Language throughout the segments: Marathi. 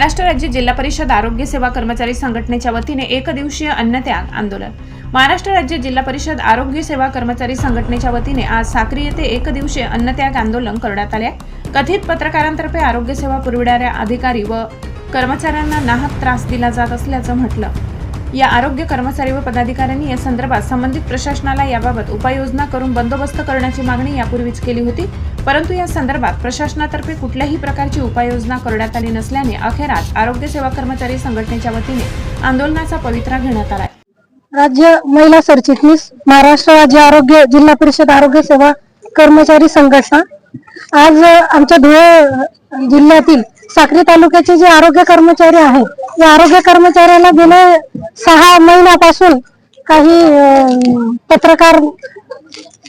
महाराष्ट्र राज्य जिल्हा परिषद आरोग्य सेवा कर्मचारी संघटनेच्या वतीने एक दिवसीय अन्नत्याग आंदोलन. महाराष्ट्र राज्य जिल्हा परिषद आरोग्य सेवा कर्मचारी संघटनेच्या वतीने आज साक्री येथे एक दिवसीय अन्नत्याग आंदोलन करण्यात आले कथित पत्रकारांतर्फे आरोग्य सेवा पुरविणाऱ्या अधिकारी व कर्मचाऱ्यांना नाहक त्रास दिला जात असल्याचं म्हटलं. या आरोग्य कर्मचारी व पदाधिकाऱ्यांनी या संदर्भात संबंधित प्रशासनाला याबाबत उपाययोजना करून बंदोबस्त करण्याची मागणी यापूर्वीच केली होती. परंतु या संदर्भात प्रशासनातर्फे कुठल्याही प्रकारची उपाययोजना करण्यात आली नसल्याने अखेर आज आरोग्य सेवा कर्मचारी संघटनेच्या वतीने आंदोलनाचा पवित्रा घेण्यात आला. राज्य महिला सरचिटणीस महाराष्ट्र राज्य आरोग्य जिल्हा परिषद आरोग्य सेवा कर्मचारी संघटना. आज आमच्या धुळे जिल्ह्यातील साक्री तालुक्याचे जे आरोग्य कर्मचारी आहेत या आरोग्य कर्मचाऱ्याला गेले सहा महिन्यापासून काही पत्रकार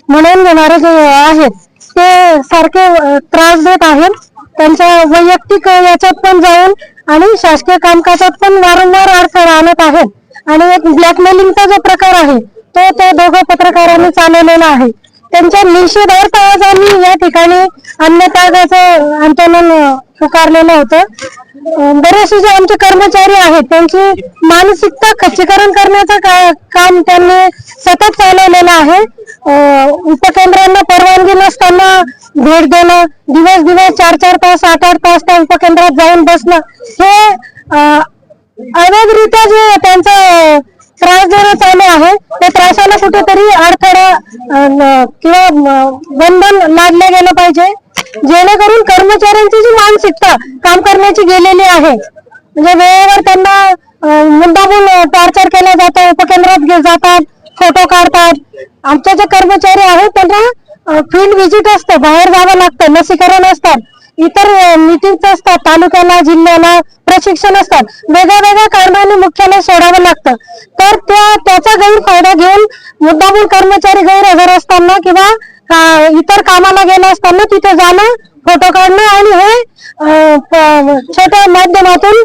म्हणून घेणारे जे आहेत ते सारखे त्रास देत आहेत. त्यांच्या वैयक्तिक याच्यात पण जाऊन आणि शासकीय कामकाजात पण वारंवार अडथळा आणत आहेत. आणि एक ब्लॅकमेलिंगचा जो प्रकार आहे तो ते दोघं पत्रकारांनी चालवलेला आहे. त्यांच्या निषेधार्थ आज आम्ही या ठिकाणी अन्नत्यागाचं आंदोलन पुकारलेलं होतं. बरेचसे जे आमचे कर्मचारी आहेत त्यांची मानसिकता खच्चीकरण करण्याचं का- काम त्यांनी सतत चालवलेलं आहे. उपकेंद्रांना परवानगी नसताना भेट देणं दिवस दिवस चार चार तास आठ आठ तास त्या उपकेंद्रात जाऊन बसणं हे अ, अवैधरित्या जे त्यांचं त्रास देणं चालू आहे त्या त्रासाला कुठेतरी अडथळा किंवा बंधन लादलं गेलं पाहिजे. जेणेकरून कर्मचाऱ्यांची जी मानसिकता काम करण्याची गेलेली आहे म्हणजे वेळेवर त्यांना मुद्दामून टॉर्चर केलं जातं उपकेंद्रात जातात फोटो काढतात. आमचे जे कर्मचारी आहेत त्यांना फील्ड व्हिजिट असतं बाहेर जावं लागतं लसीकरण असतात इतर मिटिंग असतात तालुक्याला जिल्ह्याला प्रशिक्षण असतात. वेगळ्या वेगळ्या कारणाने मुख्यालय सोडावं लागतं. तर त्या त्याचा गैरफायदा घेऊन मुद्दामून कर्मचारी गैरहजर असताना किंवा इतर कामाला गेला असताना तिथे जाणं फोटो काढणं आणि हे प- छोट्या माध्यमातून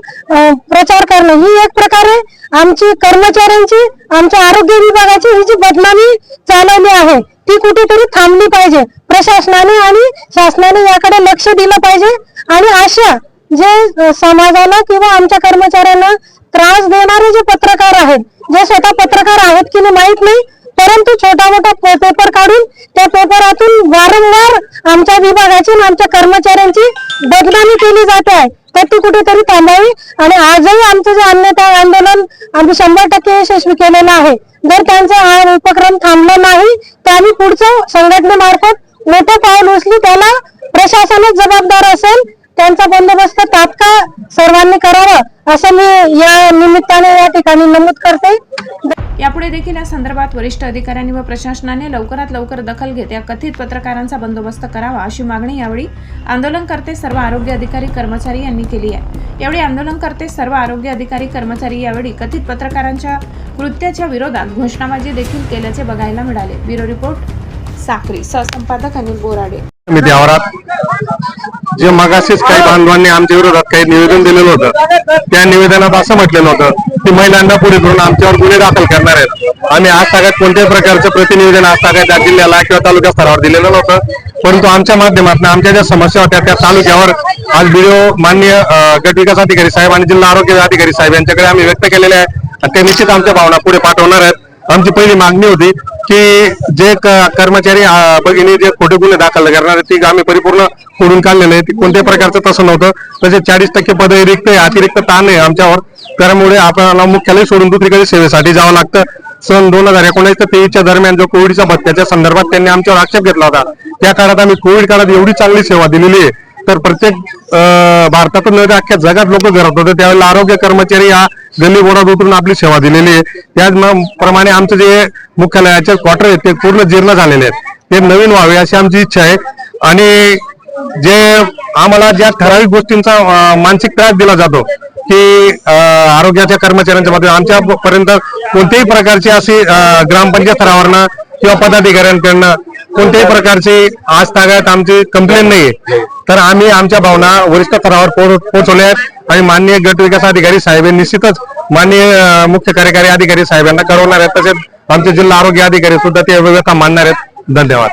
प्रचार करणं. ही एक प्रकारे आमची कर्मचाऱ्यांची आमच्या आरोग्य विभागाची ही जी बदनामी चालवली आहे ती कुठेतरी थांबली पाहिजे. प्रशासनाने आणि शासनाने याकडे लक्ष दिलं पाहिजे आणि अशा जे समाजाला किंवा आमच्या कर्मचाऱ्यांना त्रास देणारे जे पत्रकार आहेत जे स्वतः पत्रकार आहेत की नाही माहीत नाही परंतु छोटा मोठा पेपर काढून त्या पेपरातून वारंवार आमच्या विभागाची आणि आमच्या कर्मचाऱ्यांची बदनामी केली जाते आहे. तर ती कुठेतरी थांबावी आणि आजही आमचं जे अन्यथा आंदोलन आम्ही शंभर टक्के यशस्वी केलेलं आहे. जर त्यांचा हा उपक्रम थांबला नाही तर आम्ही पुढचं संघटनेमार्फत मोठं पाऊल उचलू त्याला प्रशासनच जबाबदार असेल त्यांचा बंदोबस्त तात्काळ सर्वांनी करावा असं मी या निमित्ताने या ठिकाणी नमूद करते. यापुढे देखील या संदर्भात वरिष्ठ अधिकाऱ्यांनी व प्रशासनाने लवकरात लवकर दखल घेत या कथित पत्रकारांचा बंदोबस्त करावा अशी मागणी यावेळी आंदोलनकर्ते सर्व आरोग्य अधिकारी कर्मचारी यांनी केली आहे. यावेळी आंदोलनकर्ते सर्व आरोग्य अधिकारी कर्मचारी यावेळी कथित पत्रकारांच्या कृत्याच्या विरोधात घोषणाबाजी देखील केल्याचे बघायला मिळाले. Bureau report Sakri. सहसंपादक Anil Borade. जे मगाशीच काही बांधवांनी आमच्या विरोधात काही निवेदन दिलेलं होतं त्या निवेदनात असं म्हटलेलं होतं की महिलांना पुढे धरून आमच्यावर गुन्हे दाखल करणार आहेत. आम्ही आज तागात कोणत्याही प्रकारचं प्रतिनिवेदन आज तागात त्या जिल्ह्याला किंवा तालुक्या स्तरावर दिलेलं नव्हतं परंतु आमच्या माध्यमातून आमच्या ज्या समस्या होत्या त्या तालुक्यावर आज व्हिडिओ मान्य अं, गट विकास अधिकारी साहेब आणि जिल्हा आरोग्य अधिकारी साहेब यांच्याकडे आम्ही व्यक्त केलेले आहे. आणि ते निश्चित आमच्या भावना पुढे पाठवणार आहेत. आमची पहिली मागणी होती की जे कर्मचारी भगिनी जे खोटे गुन्हे दाखल करणार आहेत, ती आम्ही परिपूर्ण खोडून काढलेले आहे ती कोणत्याही प्रकारचं तसं नव्हतं. तसे चाळीस टक्के पद रिक्त आहे अतिरिक्त ताण आहे आमच्यावर. त्यामुळे आपल्याला मुख्यालय सोडून दुसरीकडे सेवेसाठी जावं लागतं. सन दोन हजार एकोणीस ते तेवीसच्या दरम्यान जो कोविडच्या भत्त्याच्या संदर्भात त्यांनी आमच्यावर आक्षेप घेतला होता त्या काळात आम्ही कोविड काळात एवढी चांगली सेवा दिलेली आहे. तर प्रत्येक भारतातून अख्ख्या जगात लोक घरात होते. त्यावेळेला आरोग्य कर्मचारी हा गल्ली बोडात उतरून आपली सेवा दिलेली आहे. त्याचप्रमाणे आमचं जे मुख्यालयाचे क्वार्टर आहेत ते पूर्ण जीर्ण झालेले आहेत. ते नवीन व्हावे अशी आमची इच्छा आहे. आणि जे आम्हाला ज्या ठराविक गोष्टींचा मानसिक त्रास दिला जातो की आरोग्याच्या कर्मचाऱ्यांच्या बाबतीत आमच्या पर्यंत कोणत्याही प्रकारची अशी ग्रामपंचायत स्तरावरनं किंवा पदाधिकाऱ्यांकडनं कोणत्याही प्रकारची आज तागायत आमची कंप्लेंट नाहीये. तर आम्ही आमच्या भावना वरिष्ठ स्तरावर पोहो- पोहोचवल्या आहेत आणि माननीय गट विकास अधिकारी साहेब निश्चितच माननीय मुख्य कार्यकारी अधिकारी साहेबांना कळवणार आहेत. तसेच आमचे जिल्हा आरोग्य अधिकारी सुद्धा ते व्यवस्था मानणार आहेत. धन्यवाद.